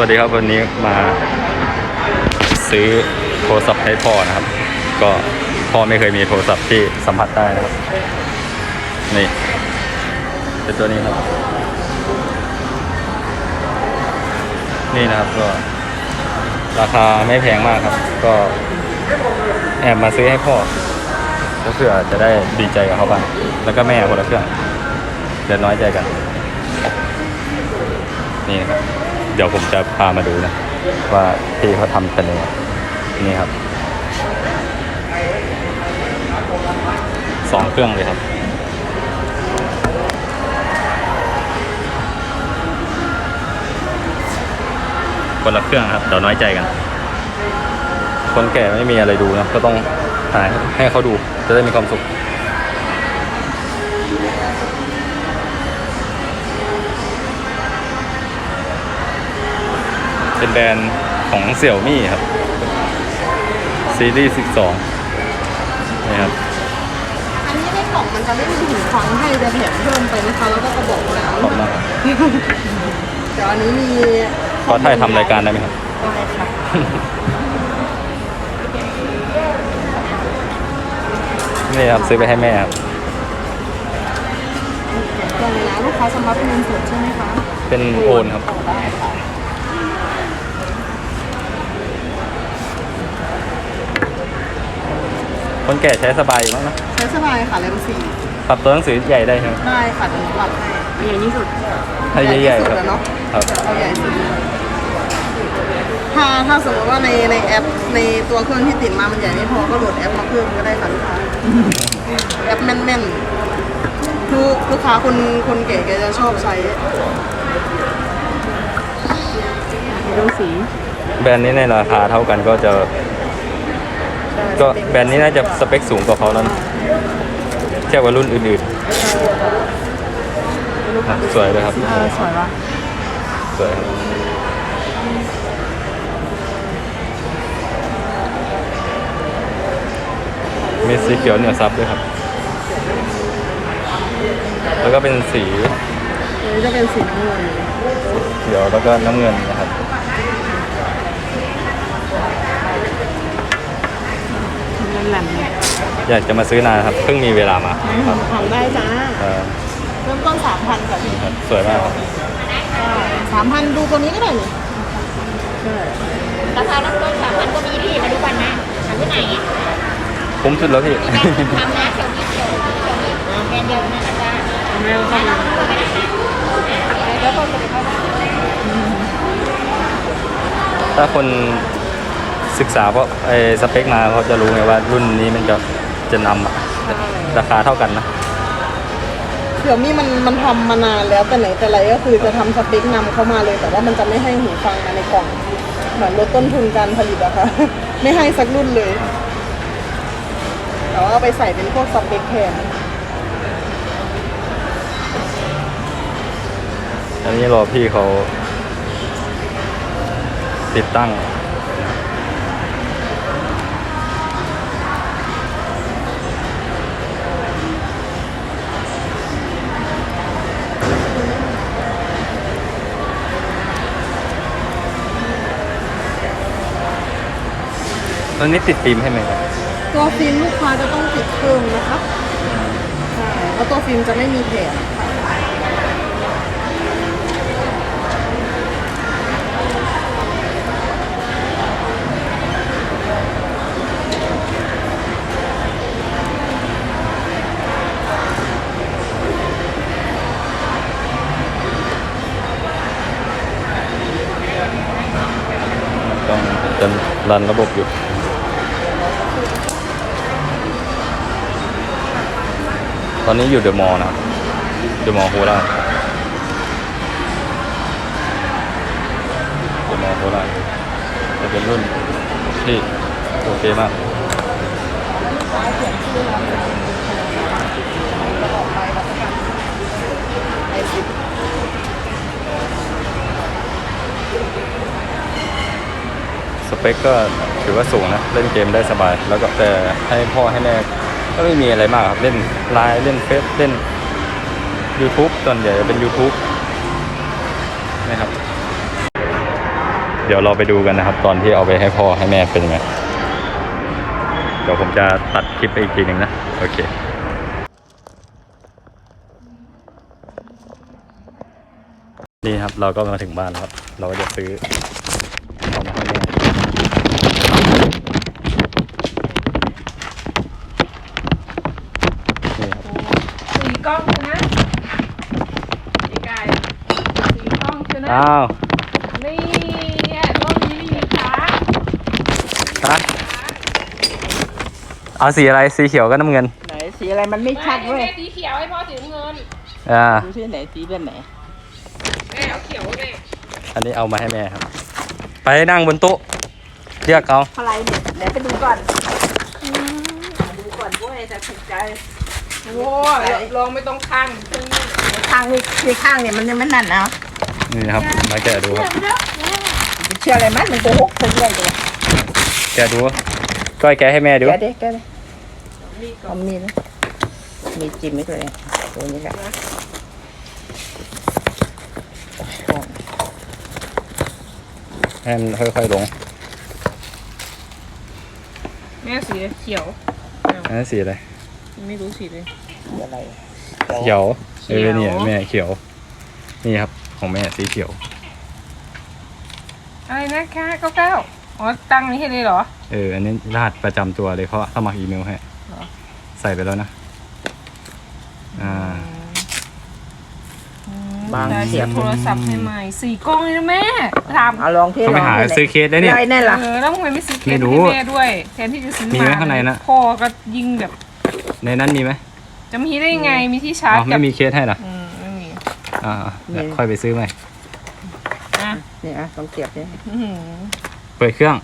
วัสดีครับวันนี้มาซื้อโทรศัพท์ให้พ่อนะครับ ก็พ่อไม่เคยมีโทรศัพท์ที่สัมผัสได้นะครับ นี่เป็นตัวนี้ครับ นี่นะครับก็ ราคาไม่แพงมากครับ ก็แอบมาซื้อให้พ่อก็เพื่อจะได้ดีใจกับเขาบ้างแล้วก็แม่คนละเครื่องเดี๋ยวน้อยใจกัน นี่นะครับ เดี๋ยวผมจะพามาดูนะ ว่าที่เขาทำเป็นยังไงนี่ครับสองเครื่องเลยครับคนละเครื่องครับเดี๋ยวน้อยใจกัน คนแก่ไม่มีอะไรดูนะ ก็ต้องหาให้เขาดูจะได้มีความสุข เป็นแบรนด์ของเสี่ยวมี่ครับ ซีรีส์12นี่ครับ อันนี้ในกล่องมันจะไม่มีหูฟังให้จะแถมเพิ่มไปนะคะ แล้วก็กระบอกน้ขอบคุณมากครับำเดี๋ยวอันนี้มีขอถ่ายทำรายการได้ไหมครับ ได้ค่ะนี่ครับซื้อไปให้แม่ครับตรงนี้นะลูกค้าสมัครเป็นเงินสดใช่ไหมคะ เป็นโอนครับ ได้ค่ะ คนแก่ใช้สบายอยู่มั้งนะใช้สบายค่ะเลมสี่ปรับตัวหนังสือใหญ่ได้ใช่ไหมได้ค่ะเดี๋ยวหนูปรับให้ใหญ่ที่สุดให้ใหญ่ๆที่คสุรับดแล้วเนาะครับ เอาใหญ่สุดถ้าถ้าสมมติว่าในในแอปในตัวเครื่องที่ติดมามันใหญ่ไม่พอก็โหลดแอปมาเพิ่มก็ได้ค่ะลูกค้าแอปแม่นๆคือลูกค้าคนคนเก๋แกจะชอบใช้ ดูสี แบรนด์นี้ในราคาเท่ากันก็จะ ก็แบรนด์นี้น่าจะสเปคสูงกว่าเขาแล้วนะเทียบกับรุ่นอื่นๆอะสวยเลยครับเออสวยปะสวยครับมีสีเขียวเหนือซับด้วยครับ แล้วก็เป็นสี อันนี้จะเป็นสีน้ำเงิน เขียวแล้วก็น้ำเงินนะครับ เงิน แหลมเนี่ยอยากจะมาซื้อนานครับ เพิ่งมีเวลามาครับทำได้จ้าเอ่อเริ่มต้นสามพันค่ะพี่ครับสวยมากครับสามพันดูตัวนี้ก็ได้นี่ใช่ราคาเริ่มต้นสามพันก็มีพี่มาดูกันนะทำที่ไหนอะคุ้มสุดแล้วพี่ ทำนะเขียวนี้เขียวนี้เขียวนี้แบรนด์เดียวนะจ๊ะไม่ต้องเข้ามาแล้วก็จะไปเข้ามาถ้าคน ศึกษาเพราะไอ้สเปคมาเขาจะรู้ไงว่ารุ่นนี้มันจะจะนำอะราคาเท่ากันนะ เดี๋ยวมีมันมันทำมานานแล้วแต่ไหนแต่ไรก็คือจะทำสเปคนำเข้ามาเลย แต่ว่ามันจะไม่ให้หูฟังมาในกล่องเหมือนลดต้นทุนการผลิตอะค่ะ ไม่ให้สักรุ่นเลย แต่ว่าเอาไปใส่เป็นพวกสเปคแทนอันนี้รอพี่เขาติดตั้ง ตอนนี้ติดฟิล์มให้ไหมครับตัวฟิล์มลูกค้าจะต้องติดเครื่องนะคะใช่แล้วตัวฟิล์มจะไม่มีแถมค่ะต้องจะรันระบบอยู่ ตอนนี้อยู่เดอะมอลล์นะครับเดอะมอลล์โคราชเดอะมอลล์โคราชจะเป็นรุ่นที่โอเคมากสเปคก็ถือว่าสูงนะ เล่นเกมได้สบาย แล้วก็แต่ให้พ่อให้แม่ ก็ไม่มีอะไรมากครับ เล่นไลน์เล่นเฟซเล่น YouTube ส่วนใหญ่จะเป็น YouTube นะครับ เดี๋ยวเราไปดูกันนะครับ ตอนที่เอาไปให้พ่อให้แม่เป็นยังไงเดี๋ยวผมจะตัดคลิปไปอีกทีหนึ่งนะ โอเคนี่ครับเราก็มาถึงบ้านแล้วครับ เราก็จะซื้อของมาให้แม่นี่ครับ สี กล้องคือนะสีไก่สีกล้องคือนะอ้าวนี่เนี่ยกล้องนี้ไม่มีขาฮะเอาสีอะไรสีเขียวก็น้ำเงิน ไหนสีอะไรมันไม่ชัดเว้ยแม่สีเขียวให้พ่อสีน้ำเงินอ่า ดูที่ไหนสีเป็นไหนแม่เอาเขียวแม่อันนี้เอามาให้แม่ครับ ไปนั่งบนโต๊ะเรียกเอาอะไรเนี่ยไหนไปดูก่อนดูก่อนเว้ยจะถูกใจ โอ้ลองไม่ต้องข้างตรงนี้ข้างนี่ที่ข้างเนี่ยมันยังไม่นั่นนะนี่ครับมาแกะดูครับ เชื่ออะไรมั้ยมันโกหกคนเรื่อยเลยแกะดูก้อยแกะให้แม่ดูแกดิแกดิเอามีนะมีจิ้มไหมตัวเองตัวนี้แหละให้มันค่อยๆลงแม่สีเขียวอันนั้นสีอะไร ไม่รู้สีเลย อะไรเขียวเขีเอยวอเนี่ยแม่เขียว นี่ครับ ของแม่สีเขียว อะไรนะแค่เก้าเก้าอ๋อตั้งนี้ให้เลยเหรอ เออ อันนี้รหัสประจำตัวเลยเขาสมัครอีเมลให้เหรอ ใส่ไปแล้วนะ อ่า บางได้เสียบ โทรศัพท์ใหม่ๆสีกล้องเลยนะแม่ถามเอาลองที่เขาไปหาซื้อเคสได้เนี่ยอะไรนั่นล่ะ เออแล้วทำไมไม่ซื้อเคไม่สรู้ให้แม่ด้วย แทนที่จะซื้อมีมาไหมข้างในน่ะพ่อก็ยิงแบบ ในนั้นมีไหมจะมีได้ยังไงมีที่ชาอ๋ร์จอกัไม่บมีเคสให้เหรออืมไม่มีอ่าเดี๋ยวค่อยไปซื้อใหม่อะนี่อะต้องเสียบเนี่ยอื้อหือเปิดเครื่อง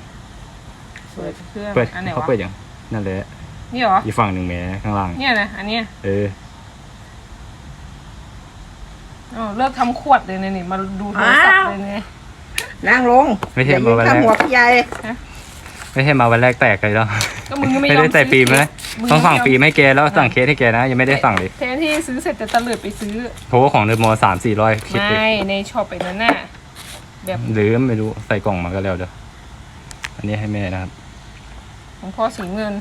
เปิดเครื่องเปิดอันไหนเขาวะเปิดยังนั่นแหละนี่เหรออีกฝั่งหนึ่งแหมข้างล่าง เนี่ยนะอันเนี้ยเอออ๋อเลิกทำขวดเลยเนี่ยนี่มาดูโทรศัพท์เลยเนี่ยนั่งลงไม่ใช่อย่ายิงมาวันข้าแรกหัวพี่ใหญ่ไม่ใช่มาวันแรกแตกเลยแล้วก็มึงก็ไม่ไม่ยอได้มใส่ฟิล์มนะมึ ต้องสั่งไม่ยมฟิล์มให้แกแล้วสั่งเคสให้แกนะ ยังไม่ได้สั่งเลยแทนที่ซื้อเสร็จแต่ตะเลิดไปซื้อโทรของเดอะมอลสามสี่ร้อยคิดดิไม่ในช็อปไปนั้นน่ะแบบหรือไม่รู้ใส่กล่องมาก็แล้วเด้ออันนี้ให้แม่นะครับของพ่อสีเงิน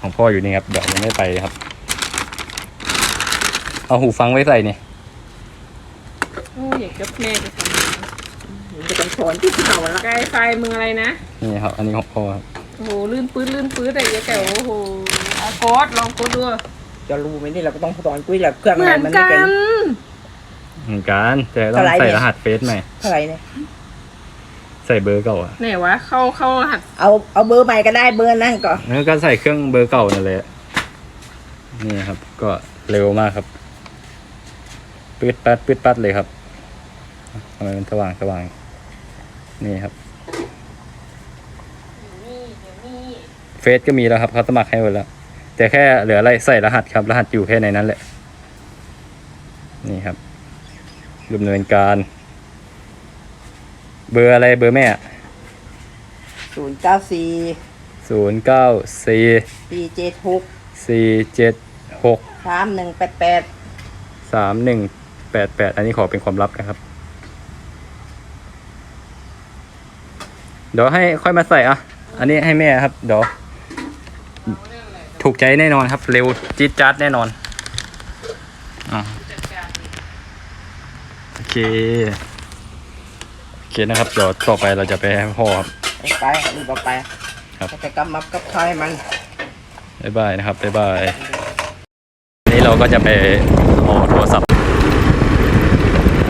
ของพ่ออยู่นี่ครับเดี๋ยวยังไม่ไปครับ เอาหูฟังไว้ใส่นี่โอ้ยอยากจะแม่ไปทจะเป็นสอนที่เข่าแล้วำไกลไฟมึงอะไรนะนี่ครับ อันนี้ของพ่อครับ โอ้โหลื่นปื้ดลื่นปื้ดอะไรเยอะแกโอ้โหเอาโกดลองโกดดูจะรู้ไหมนี่เราก็ต้องสอนกุ้ยแหละเครื่องเหมืงาอนนมันกัไม่เป็น นเหมือนกันแต่ต้องเท่าไหร่ใส่เนี่ย รหัสเฟซใหม่ เท่าไหร่เนี่ยใส่เบอร์เก่าอะไหนวะเข้าเข้ารหัสเอาเอาเบอร์ใหม่ก็ได้เบอร์นั่นก็แล้วก็ใส่เครื่องเบอร์เก่านั่นแหละนี่ครับ ก็เร็วมากครับปืดปัดปืดปัดเลยครับทำไมมันสว่างสว่างนี่ครับ นี่เดี๋ยวนี่ เฟ ซก็มีแล้วครับเขาสมัครให้หมดแล้ว แต่แค่เหลืออะไรใส่รหัสครับ รหัสอยู่แค่ในนั้นแหละ นี่ครับดำเนินการ เบอร์อะไรเบอร์แม่ศูนย์เก้าสี่ศูนย์เก้าสี่สี่เจ็ดหกสี่เจ็ดหกสามหนึ่งแปดแปดสามหนึ่งแปดแปดอันนี้ขอเป็นความลับนะครับ เดี๋ยวให้ค่อยมาใส่อะ อันนี้ให้แม่ครับ เดี๋ยว ถูกใจแน่นอนครับ เร็วจี๊ดจ๊าดแน่นอนอะโอเค โอเคนะครับ เดี๋ยวต่อไปเราจะไปให้พ่อครับไปรีบเอาไปครับไปกำมับกับข้าวให้มันบ๊ายบายนะครับบ๊ายบายอันนี้เราก็จะไปเอาโทรศัพท์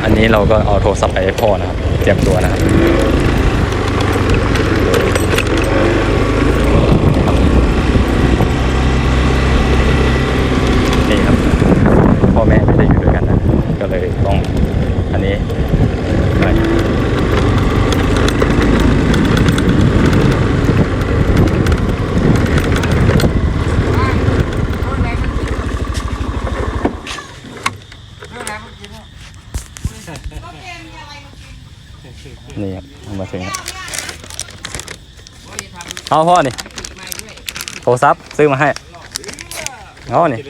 อันนี้เราก็เอาโทรศัพท์ไปให้พ่อนะครับ เตรียมตัวนะครับ นี่ครับ พ่อแม่ไม่ได้อยู่ด้วยกันนะ ก็เลยต้องอันนี้ไปนี่ครับเอามาถึงครับ เอาพ่อนี่โทรศัพท์ซื้อมาให้เอานี่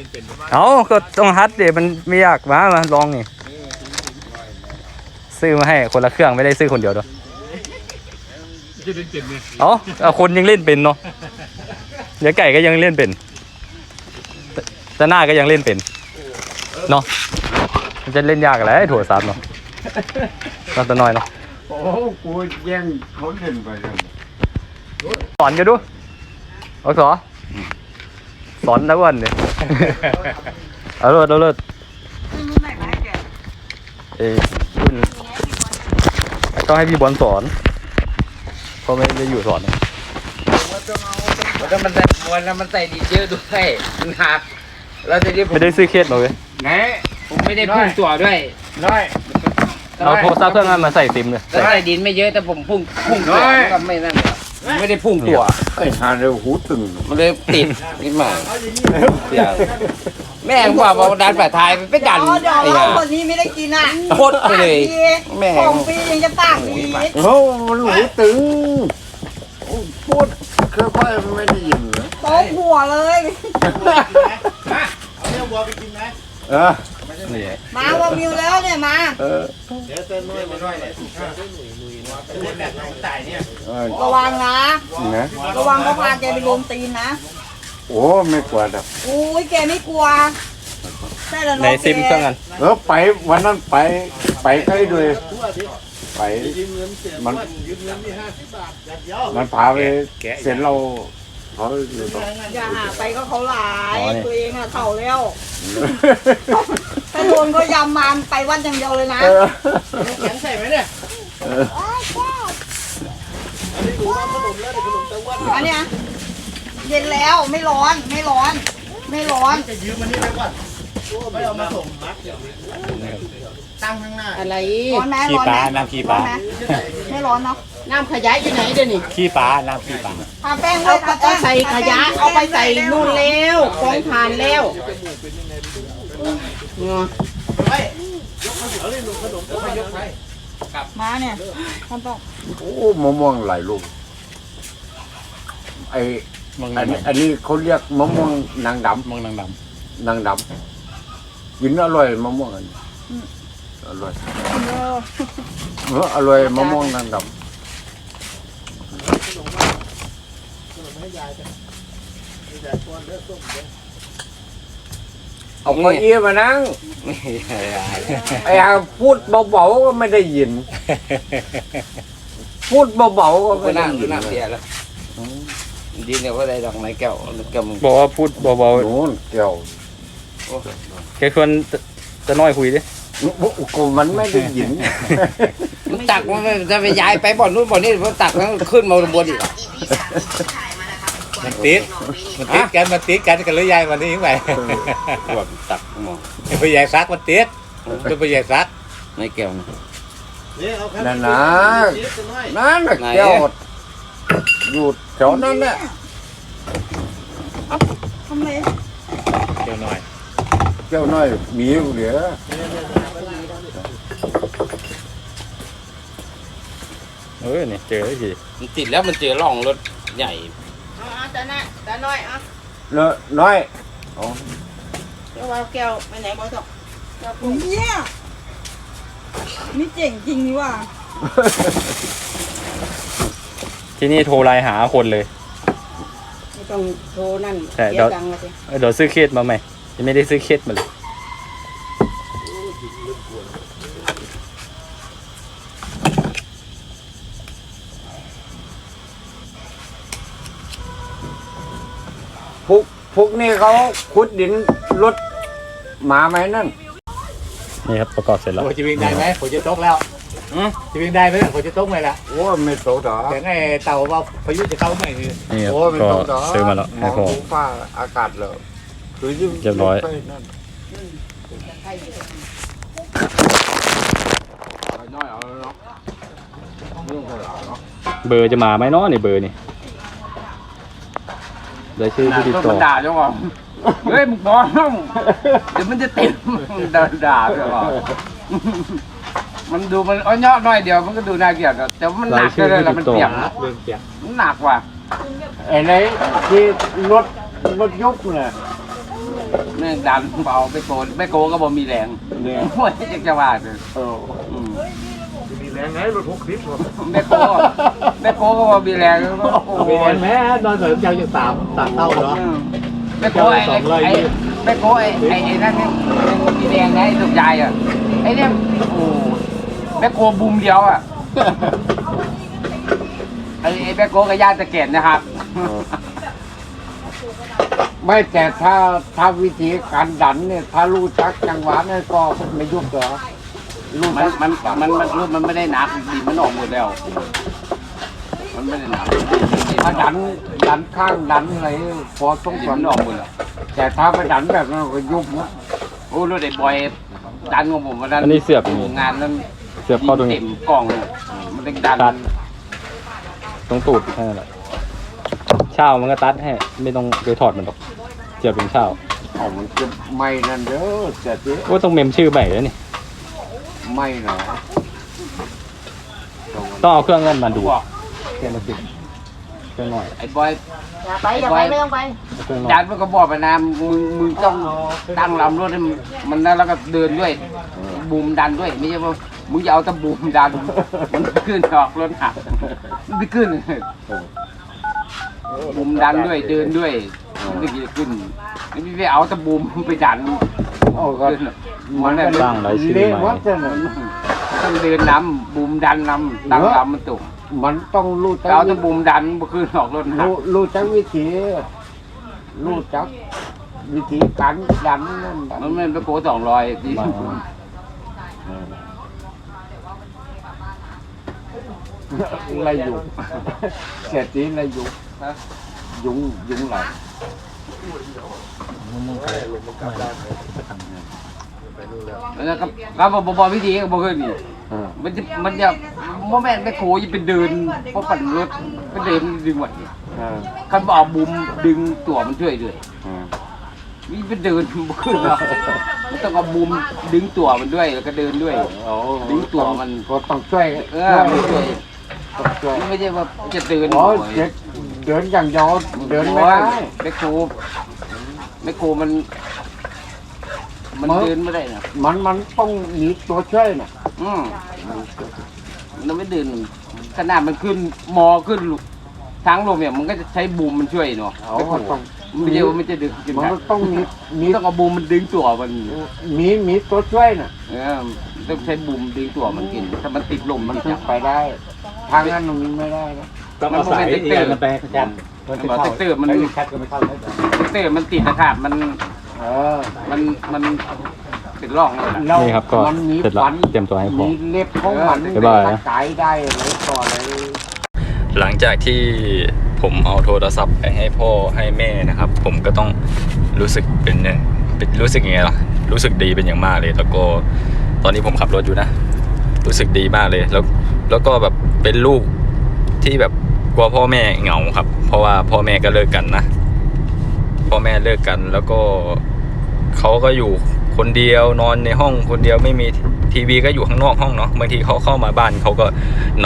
เอาก็ต้องฮัดเดี๋ยวมันไม่ยากมามาลองนี่ซื้อมาให้คนละเครื่องไม่ได้ซื้อคนเดียวด้วยเล่นเจ็บเนี่ยเอ้าเอาคนยังเล่นเป็นเนาะเดี๋ยวไก่ก็ยังเล่นเป็นแต่หน้าก็ยังเล่นเป็นเนาะมันจะเล่นยากอะไรไอ้โถั่วซับเนาะน่าจะน้อยเนาะโอ้กูแย่งเขาเล่นไปเลย สอนกันดูเอาสอสอนนะอ้วันเนี่ยเอาเลิศเอาเลิศเอ้ยรุ่นต้องให้พี่บอลสอนเพราะไม่ได้อยู่สอนแล้วมันใส่วันแล้วมันใส่ดีเยอะด้วยมันหักแล้วทีนี้ผมไม่ได้ซื้อเคสมาเว้ยไหนผมไม่ได้พุ่งตัวด้วยน้อยเอาโทรศัพท์เครื่องนั้นมาใส่ซิมเลยแล้วใส่ดินไม่เยอะแต่ผมพุ่งพุ่งตัวน้อยมันก็ไม่นั่น ไม่ได้พุ่งตัวไอ้หาเร็วหูตึงมันเลยติดนิดหน่อยเดี๋ยวแม่งว่าว่าดันฝ่ายไทยไปดันอ๋อเดี๋ยวไอ้เราห่าคนนี้ไม่ได้กินอะโคตรไปเลย แม่ของฟรียังจะปากฟรีโอ้มันหูตึงโอ้พูดค่อยๆไม่ได้ยินเหรอโต๊ะหัวเลย เออนี่มาว่ามิวแล้วเนี่ยมา เออเออ ระวังนะ นะ ระวังเขาพาแกไปรวมตีนนะ โอ้ไม่กลัวดอกอุ้ยแกไม่กลัวใช่แล้วในเนาะซิมเครื่องนั้นเออไปวันนั้นไปไปใกล้ด้วยไปมันมันพาไปเสร็จเราเขาอยู่ตรง อย่าหาไปก็เขาหลายตัวเองอะเข่าแล้วถ้าโดนก็ยำมันไปวันอย่างเดียวเลยนะเออแข็งใส่ไหมเนี่ยเอออันเนี้ยเย็นแล้วไม่ร้อนไม่ร้อน ไม่ร้อนอะไรร้อนไหมร้อนไหมน้ำขี้ปลาไม่ร้อนเนาะน้ำขยะอยู่ไหนเดี๋ยวนี้ขี้ปลาน้ำขี้ปลาทาแป้งเลเอายทาเอาแป้งใส่ขยะเอาไปใส่นู่นแล้วกองทานแล้วเนาะมาเนี่ยท่านต้องโอ้มะม่วงหลายลูกไออันนี้อันนี้เขาเรียกมะม่วงนางดำมองนางดนางดำกินอร่อยมะม่วงอันนี้อร่อยเอออร่อยมะม่วงนางดำ เอาเก้าอี้มานั่ง ไอ้ห่าพูดเบาๆก็ไม่ได้ยิน พูดเบาๆก็ไปไม่ได้นั่งยินนั่งเสียแล้วดินเนี่ยว่าได้ดอกไม้แก้วแก้วมึงำบอกว่าพูดเบาโน่นแก้วๆแกชวนจะจะน้อยคุยดิกูมันไม่ได้ยินมันตักมันจะไปย้ายไปบ่อนนู้นบ่อนนี้มันตักแล้วขึ้นมาบนอีกมัน ติดมันติดกันมันติดกันกันเลยยายวันนี้ยังไงปวดตักมองไปยายซักมันติดจะไปยายซักไม้แก้วนะนั่นนะนั่นน่ะไหนแก้วอยู่แถวนั้นแหละทำไมเดี๋ยวหน่อยแก้วน้อยมีอยู่เหลือเออนี่เจอไอ้ทีมันติดแล้วมันเจอร่องรถใหญ่ เอาเอาแต่น่ะแต่น้อยเอะเลอะน้อยเดี๋ยวเอาแก้วไปไหนบ่ต้องแก้วปุ๊บเนี่ยนี่เจ๋งจริงนี่ว่ะที่นี่โทรไลน์หาคนเลย ไม่ต้องโทรนั่นใช่เสีเดี๋ยยว ตังค์ละสิเออเดี๋ยวซื้อเคสมาใหม่ยังไม่ได้ซื้อเคสมาเลย พวกพวกนี้เขาขุดดินรถหมาไหมนั่น นี่ครับประกอบเสร็จแล้วโอ้จะวิ่งได้ไหมผมจะตกแล้วจะวิ่งได้ไหมผมจะตกไหมล่ะโอ้ไม่โตดอกแต่ไงเต่าว่าพายุจะเข้าไหมคือนี่ครับโอ้ไม่ก็โตดอกซื้อมาแล้วมให้องพ่อ ดูฟ้าอากาศเลยคือยิ่งเรียบร้อย ไปนั่นไปน้อยเอาแล้วเนาะเรื่องขนาดเนาะเบอร์จะมาไหมเนาะนี่เบอร์นี่ ได้ชื่อผู้ติดต่อมันด่าจังหวะเฮ้ยมึงบอลน้องเดี๋ยวมันจะเต็มด่าด่าจังหวะมันดูมันอ้อยยอดหน่อยเดียวมันก็ดูน่าเกลียดอะแต่ว่ามันหนักเลยแหละมันเปียกนะเดินเปียกมันหนักว่ะไอ้ไหนที่รถรถยกน่ะแม่งดันเบาไปโกนไม่โกก็บ่มีแรงเนี่ยโอ้ยจะจะว่าเลยเอออืม แรงไงรถหกสิบหมดแม่โก้แม่โก้ก็ว่ามีแรงโอ้โหเห็นไหมนอนเสริมเจ้าอยู่สามสามเท่าเนาะแม่โก้ไอ้ไอ้ไอ้แม่โก้ไอ้ไอ้ไอ้นั่นเนี่ยมีแดงนะไอ้สุกยายอะไอ้เนี่ยโอ้โหแม่โก้บุมเดียวอะไอ้ไอ้แม่โก้กับย่าตะเกียบนะครับไม่แต่ถ้าถ้าวิธีการดันเนี่ยถ้ารู้จักจังหวะเนี่ยก็ไม่ยุบเหรอ รู้มันจักมันมันมันรูปมันไม่ได้หนักดินมันออกหมดแล้ว มันไม่ได้หนักถ้าดันดันข้างดันอะไรพอต้องดินสอนมันออกหมดแล้วแต่ถ้าไปดันแบบนั้นก็ยุบนะโอ้รถไอ้บอยดันของผมวันนั้นอันนี้เสียบอย่างนี้งานนั้นเสียบเข้าตรงเต็นี้มกล่องเลยมันเด้งดันตัดตรงตูดแค่นั้นแหละเช่ามันก็ตัดให้ไม่ต้องไปถอดมันหรอกเสียบเป็นเช่าเอามันจะไม่นั่นเด้อแต่ที่ว่าต้องเมมชื่อใหม่แล้วนี่ ไม่หนอต้องเอาเครื่องนั้นมาดูบอกเครื่องมาติดเครื่องหน่อยไอ้บอยอย่าไปอย่าไปไม่ต้องไปเอาเครื่องหน่อดัยนมันก็บอกไปนะมึงมึงต้องตั้งลำรถให้มันมันนั่นแล้วก็เดินด้วย บูมดันด้วย ไม่ใช่ว่ามึงจะเอาแตะบูมดันมันไม่ขึ้นออกรถหักมันไม่ขึ้นบูมดันด้วยเดินด้วยมันจะขึ้นไม่ไปเอาแตะบูมไปดัน โอ้ก็ขึ้นมันก็สร้างรายชื่อเละใหม่วัดเลยนะต้องเดินนำบูมดันนำตั้งลำมันตกมันต้องรู้จักเอาแตะบูมดันมันขึ้นออกรถหักรู้รู้จักวิธีรู้จักวิธีการดันนั่นดันมันไม่ไปโกสองรอยที่มาอะไรอยู่เสียทีอะไรอยู่ยุงยุงไหล แล้วก็ครับผมบอกวิธีก็บอกเลยนี่มันจะมันจะโมแมนต์ไปโคจะไปเดินเพราะปั่นรถไปเดินดึงไหวอ่าคันบอกบุมดึงตัวมันช่วยด้วยนี่ไปเดินบขึ้นมันต้องเอาบุมดึงตัวมันด้วยแล้วก็เดินด้วยดึงตัวมันก็ต้องช่วยเออมันช่วยไม่ใช่ว่าจะเดินเดินอย่างเดียวเดินไม่ได้แมคโค รแมคโครมัน มันเดินไม่ได้นะมันมันต้องมีตัวช่วยน่ะอืมมันไม่เดินขนาดมันขึ้นมอขึ้นทางลมเนี่ยมันก็จะใช้บูมมันช่วยเนาะเอาแมคโครก็ต้องไม่ใช่ว่ามันจะดึงขึ้นมันได้ก็ต้องมีมีต้องเอาบูมมันดึงตัวมันมีมีตัวช่วยน่ะเออต้องใช้บูมดึงตัวมันกินถ้ามันติดลมมัมันนถึจะงไปได้ ทางนั้นมันไม่ได้นะต้องเอาสายเอียงกันไปกัน มันบอกเตอร์มันแคทก็ไม่เข้าแล้วเตอร์มันติดนะครับมันเออมันมันเป็นร่องเลยล่ะแล้วนี่ครับก็มันมีเสร็จแล้วฟันเตรียมตัวให้พร้อมมีเล็บของมันบ๊ายบายนะกายได้อะไรต่ออะไรหลังจากที่ผมเอาโทรศัพท์ไปให้พ่อให้แม่นะครับ ผมก็ต้องรู้สึกเป็นเนี่ยเป็นรู้สึกยังไงล่ะรู้สึกดีเป็นอย่างมากเลย แล้วก็ตอนนี้ผมขับรถอยู่นะ รู้สึกดีมากเลยแล้วแล้วก็แบบเป็นลูกที่แบบ กลัวพ่อแม่เหงาครับ เพราะว่าพ่อแม่ก็เลิกกันนะ พ่อแม่เลิกกันแล้วก็เขาก็อยู่คนเดียวนอนในห้องคนเดียวไม่มีทีวีก็อยู่ข้างนอกห้องเนาะบางทีเขาเข้ามาบ้านเขาก็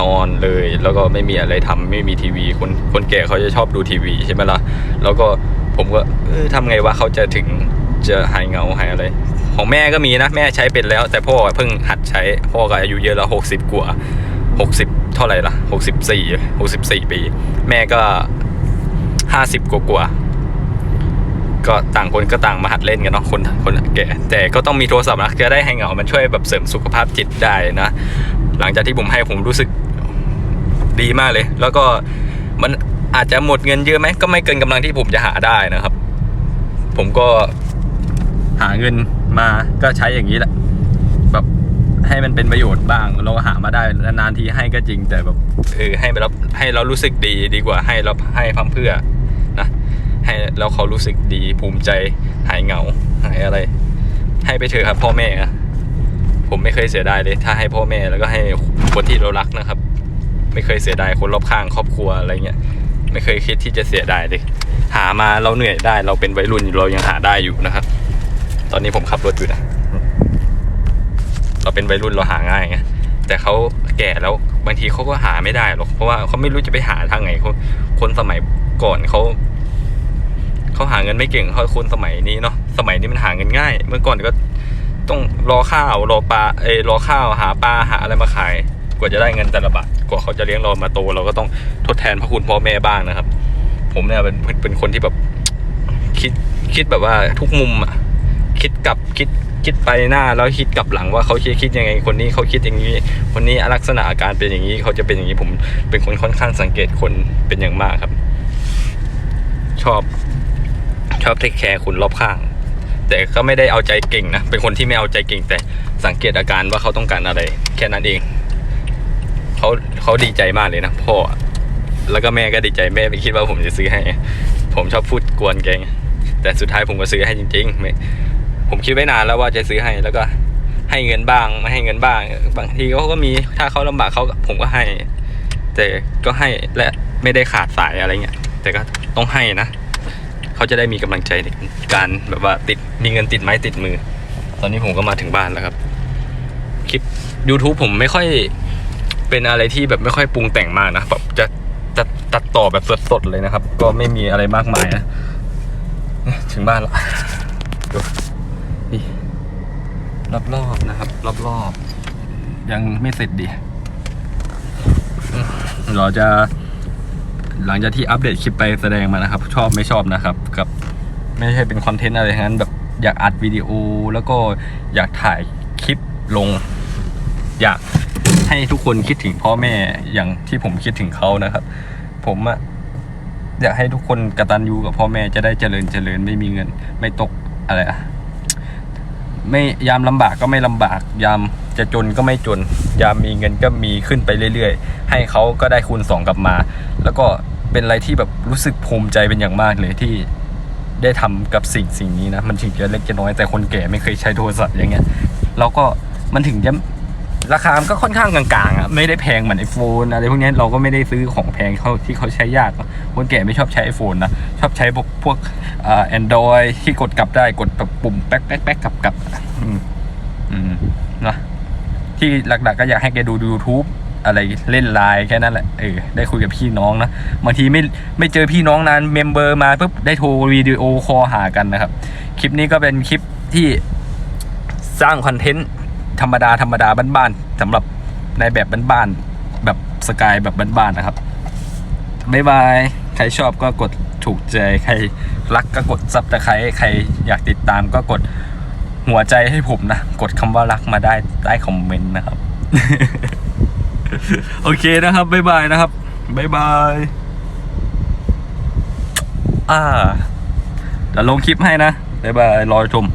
นอนเลย แล้วก็ไม่มีอะไรทำไม่มีทีวี คนคนแก่เขาจะชอบดูทีวีใช่ไหมล่ะแล้วก็ผมก็เออทำไงวะเขาจะถึงจะหายเหงาหายอะไร ของแม่ก็มีนะแม่ใช้เป็นแล้ว แต่พ่อเพิ่งหัดใช้พ่อก็อายุเยอะแล้วหกสิบกว่าหกสิบ เท่าไหร่ละหกสิบสี่หกสิบสี่ปี แม่ก็ห้าสิบกว่าๆก็ต่างคนก็ต่างมาหัดเล่นกันเนาะคนคนแก่แต่ก็ต้องมีโทรศัพท์นะจะได้ให้เหงามันช่วยแบบเสริมสุขภาพจิตได้นะ หลังจากที่ผมให้ผมรู้สึกดีมากเลย แล้วก็มันอาจจะหมดเงินเยอะไหมก็ไม่เกินกำลังที่ผมจะหาได้นะครับ ผมก็หาเงินมาก็ใช้อย่างนี้แหละ ให้มันเป็นประโยชน์บ้าง เราหามาได้นานๆทีให้ก็จริงแต่แบบเออให้เราให้เรารู้สึกดีดีกว่าให้เราให้พัมเพื่อนะให้แล้วเขารู้สึกดีภูมิใจหายเหงาหายอะไร ให้ไปเถอะครับพ่อแม่อะผมไม่เคยเสียดายเลย ถ้าให้พ่อแม่แล้วก็ให้คนที่เรารักนะครับ ไม่เคยเสียดายคนรอบข้างครอบครัวอะไรเงี้ยไม่เคยคิดที่จะเสียดายเลย หามาเราเหนื่อยได้เราเป็นวัยรุ่นเรายังหาได้อยู่นะครับ ตอนนี้ผมขับรถอยู่นะ เราเป็นวัยรุ่นเราหาง่ายไงแต่เขาแก่แล้วบางทีเขาก็หาไม่ได้หรอกเพราะว่าเขาไม่รู้จะไปหาทางไหนคนสมัยก่อนเขาเขาหาเงินไม่เก่งเขาคนสมัยนี้เนาะสมัยนี้มันหาเงินง่าย เมื่อก่อนก็ต้องรอข้าวรอปลาเอยรอข้าวหาปลาหาอะไรมาขาย กว่าจะได้เงินแต่ละบาทกว่าเขาจะเลี้ยงเรามาโต เราก็ต้องทดแทนพระคุณพ่อแม่บ้างนะครับ ผมเนี่ยเป็นเป็นคนที่แบบคิดคิดแบบว่าทุกมุมอะคิดกลับคิด คิดไปหน้าแล้วคิดกลับหลังว่าเขาคิดคิดยังไงคนนี้เขาคิดอย่างนี้คนนี้ลักษณะอาการเป็นอย่างนี้เขาจะเป็นอย่างนี้ผมเป็นคนค่อนข้างสังเกตคนเป็นอย่างมากครับ ชอบชอบเทคแคร์คนรอบข้าง แต่ก็ไม่ได้เอาใจเก่งนะเป็นคนที่ไม่เอาใจเก่ง แต่สังเกตอาการว่าเขาต้องการอะไร แค่นั้นเองเขาเขาดีใจมากเลยนะพ่อแล้วก็แม่ก็ดีใจแม่ไม่คิดว่าผมจะซื้อให้ ผมชอบพูดกวนแกงแต่สุดท้ายผมก็ซื้อให้จริงๆไม่ ผมคิดไว้นานแล้วว่าจะซื้อให้แล้วก็ให้เงินบ้างไม่ให้เงินบ้าง บางทีเขาก็มีถ้าเขาลำบากเขาผมก็ให้ แต่ก็ให้และไม่ได้ขาดสายอะไรเงี้ยแต่ก็ต้องให้นะเขาจะได้มีกำลังใจในการแบบว่าติดมีเงินติดไม้ติดมือ ตอนนี้ผมก็มาถึงบ้านแล้วครับ คลิป YouTube ผมไม่ค่อยเป็นอะไรที่แบบไม่ค่อยปรุงแต่งมากนะแบบจะจะตัดต่อแบบสดๆเลยนะครับ ก็ไม่มีอะไรมากมายนะถึงบ้านแล้ว รอบๆนะครับ รอบๆ ยังไม่เสร็จดีอืมเราจะ หลังจากที่อัปเดตคลิปไปแสดงมานะครับ ชอบไม่ชอบนะครับ กับ ไม่ใช่เป็นคอนเทนต์อะไรทั้งนั้นแบบอยากอัดวิดีโอแล้วก็อยากถ่ายคลิปลง อยากให้ทุกคนคิดถึงพ่อแม่อย่างที่ผมคิดถึงเขานะครับ ผมอะอยากให้ทุกคนกตัญญูกับพ่อแม่จะได้เจริญเจริญไม่มีเงิน ไม่ตกอะไรอะ ไม่ยามลำบากก็ไม่ลำบาก ยามจะจนก็ไม่จน ยามมีเงินก็มีขึ้นไปเรื่อยๆ ให้เขาก็ได้คูณสองกลับมา แล้วก็เป็นอะไรที่แบบรู้สึกภูมิใจเป็นอย่างมากเลยที่ได้ทำกับสิ่งสิ่งนี้นะ มันถึงจะเล็กจะน้อยแต่คนแก่ไม่เคยใช้โทรศัพท์อย่างเงี้ยเราก็มันถึงจะ ราคามันก็ค่อนข้างกลางๆอะไม่ได้แพงเหมือนไอโฟนอะไรพวกนี้เราก็ไม่ได้ซื้อของแพงเขาที่เขาใช้ยากคนแก่ไม่ชอบใช้ไอโฟนนะชอบใช้พวกพวกอ่าแอนดรอยที่กดกลับได้กดแบบปุ่มแป๊กแป๊กแป๊กกลับกลับอืมอืมนะที่หลักๆก็อยากให้แกดู YouTube อะไรเล่นไลน์แค่นั้นแหละเออได้คุยกับพี่น้องนะบางทีไม่ไม่เจอพี่น้องนานเมมเบอร์มาปุ๊บได้โทรวิดีโอคอลหากันนะครับ คลิปนี้ก็เป็นคลิปที่สร้างคอนเทนต์ ธรรมดาธรรมดาบ้านๆสำหรับในแบบบ้านๆแบบสกายแบบบ้านๆนะครับบายบาย ใครชอบก็กดถูกใจ ใครรักก็กดซับตะไคร้ใครอยากติดตามก็กดหัวใจให้ผมนะ กดคำว่ารักมาได้ใต้คอมเมนต์นะครับ โอเคนะครับบายบายนะครับบายบายอ่าเดี๋ยวลงคลิปให้นะบายบาย รอชม